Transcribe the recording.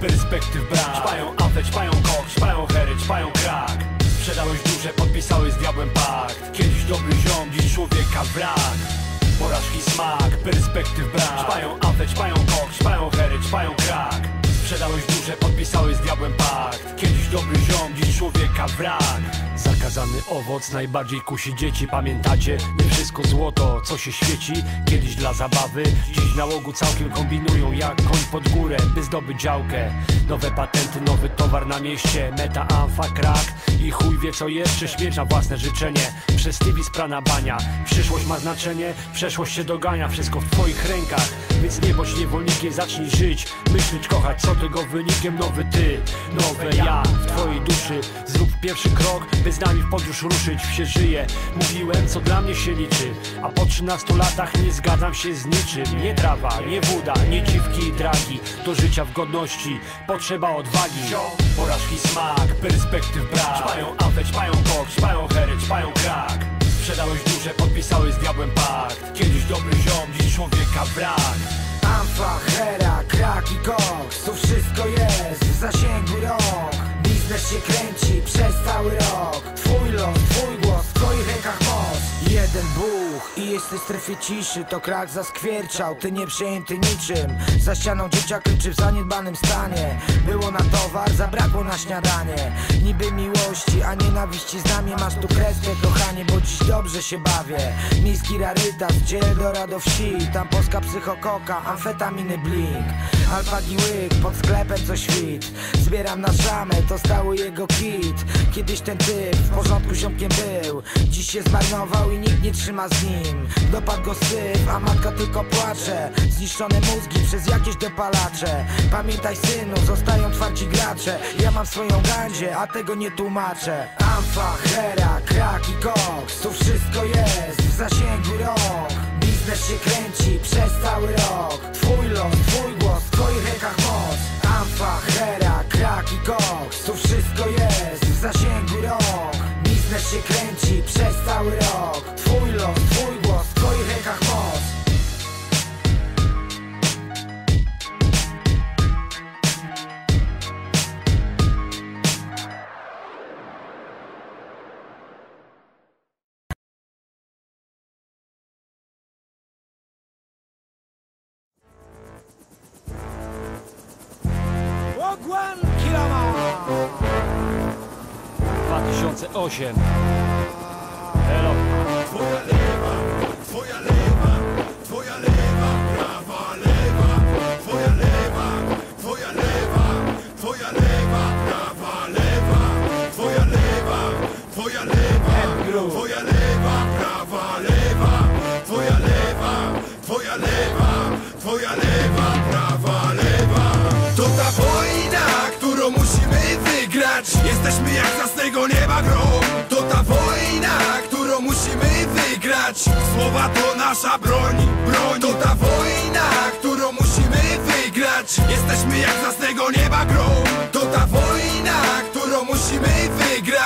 perspektyw brak. Ćpają amfę, ćpają kok, ćpają hery, ćpają krak. Sprzedałeś duże, podpisałeś z diabłem pakt. Kiedyś dobry ziom, dziś człowieka brak Porażki smak, perspektyw brak. Ćpają amfę, ćpają kok, ćpają hery, ćpają krak. Sprzedałeś duże, podpisałeś z diabłem pakt Dobry ziom, dziś człowieka wrak Zakazany owoc najbardziej kusi dzieci. Pamiętacie? Nie wszystko złoto, co się świeci? Kiedyś dla zabawy Dziś nałogu całkiem kombinują jak koń pod górę By zdobyć działkę. Nowe patenty, nowy towar na mieście Meta, amfa, krak. I chuj wie co jeszcze Śmierć na własne życzenie. Przez TV sprana bania. Przyszłość ma znaczenie, przeszłość się dogania. Wszystko w twoich rękach Więc nie bądź niewolnikiem, zacznij żyć. Myśleć, kochać, co tego wynikiem Nowy ty, nowe ja w twojej duszy. Zrób pierwszy krok, by z nami w podróż ruszyć. Wsie żyje, mówiłem co dla mnie się liczy. A po 13 latach nie zgadzam się z niczym. Nie trawa, nie woda, nie dziwki i dragi. Do życia w godności. Potrzeba odwagi. Porażki smak, perspektyw brak. Ćpają amfę, ćpają kok, ćpają hery, ćpają krak Sprzedałeś duże, podpisałeś z diabłem pakt. Kiedyś dobry ziom, dziś człowieka brak. Amfa, hera, krak i koks Tu wszystko jest w zasięgu rąk Biznes się kręci przez cały rok Jeden buch i jesteś w strefie ciszy To krak zaskwierczał, ty nie przejęty niczym. Za ścianą dzieciak kryczy w zaniedbanym stanie. Było na towar, zabrakło na śniadanie. Niby miłości, a nienawiści z nami. Masz tu kreskę, kochanie, bo dziś dobrze się bawię. Miejski rarytas, gdzie Eldorado wsi. Tam polska psychokoka, amfetaminy blink Alpagi łyk, pod sklepem co świt. Zbieram na szamę, to stały jego kit. Kiedyś ten typ w porządku ziomkiem był. Dziś się zmarnował i nikt nie trzyma z nim. Dopadł go syf, a matka tylko płacze. Zniszczone mózgi przez jakieś dopalacze. Pamiętaj synu, zostają twardzi gracze. Ja mam swoją gandzie, a tego nie tłumaczę. Amfa, hera, krak i koks Tu wszystko jest w zasięgu rąk. Biznes się kręci przez cały rok się kręci przez cały rok. Twój los, twój głos, w twoich rękach moc. Ogłan 2008 Elo. Twoja lewa, twoja lewa, twoja lewa, prawa lewa, twoja lewa, twoja lewa, twoja lewa, prawa lewa, twoja lewa, twoja lewa, twoja lewa, prawa lewa, twoja lewa, twoja lewa, twoja lewa, prawa Jesteśmy jak z jasnego nieba grom. To ta wojna, którą musimy wygrać. Słowa to nasza broń, broń. To ta wojna, którą musimy wygrać. Jesteśmy jak z jasnego nieba grom. To ta wojna, którą musimy wygrać.